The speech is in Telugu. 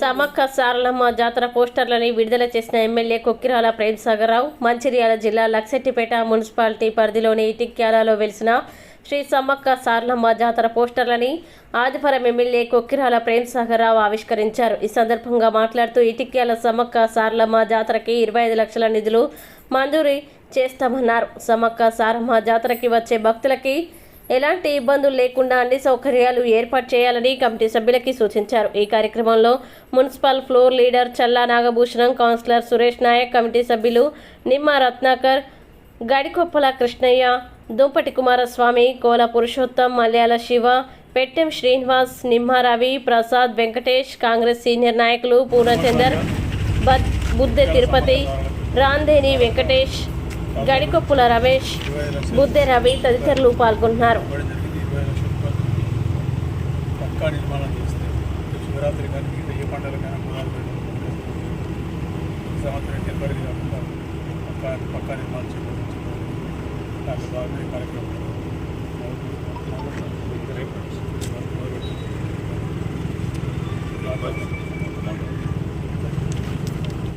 సమక్క సారలమ్మ జాతర పోస్టర్లని విడుదల చేసిన ఎమ్మెల్యే కొక్కిరాల ప్రేమ్ ప్రేమ్సాగర్రావు మంచిర్యాల జిల్లా లక్సెట్టిపేట మున్సిపాలిటీ పరిధిలోని ఇటిక్యాలలో వెలిసిన శ్రీ సమ్మక్క సారలమ్మ జాతర పోస్టర్లని ఆదిపురం ఎమ్మెల్యే కొక్కిరాల ప్రేమ్ ప్రేమ్సాగర్రావు ఆవిష్కరించారు. ఈ సందర్భంగా మాట్లాడుతూ ఇటిక్యాల సమ్మక్క సారలమ్మ జాతరకి ఇరవై ఐదు లక్షల నిధులు మంజూరీ చేస్తామన్నారు. సమ్మక్క సారమ్మ జాతరకి వచ్చే భక్తులకి ఎలాంటి ఇబ్బందులు లేకుండా అన్ని సౌకర్యాలు ఏర్పాటు చేయాలని కమిటీ సభ్యులకి సూచించారు. ఈ కార్యక్రమంలో municipal floor leader Challa Nagabhushanam councillor Suresh Nayak committee సభ్యులు నిమ్మ రత్నాకర్ గడికొప్పల కృష్ణయ్య దుంపటి కుమారస్వామి కోల పురుషోత్తం మలయాళ శివ పెట్టెం శ్రీనివాస్ నిమ్మ రవి ప్రసాద్ వెంకటేష్ కాంగ్రెస్ సీనియర్ నాయకులు పూర్ణచందర్ బద్ తిరుపతి రాందేని వెంకటేష్ గడికొప్పుల రమేష్ బుద్ధె రవి తదితరులు పాల్గొన్నారు శివరాత్రి సంవత్సరం కార్యక్రమం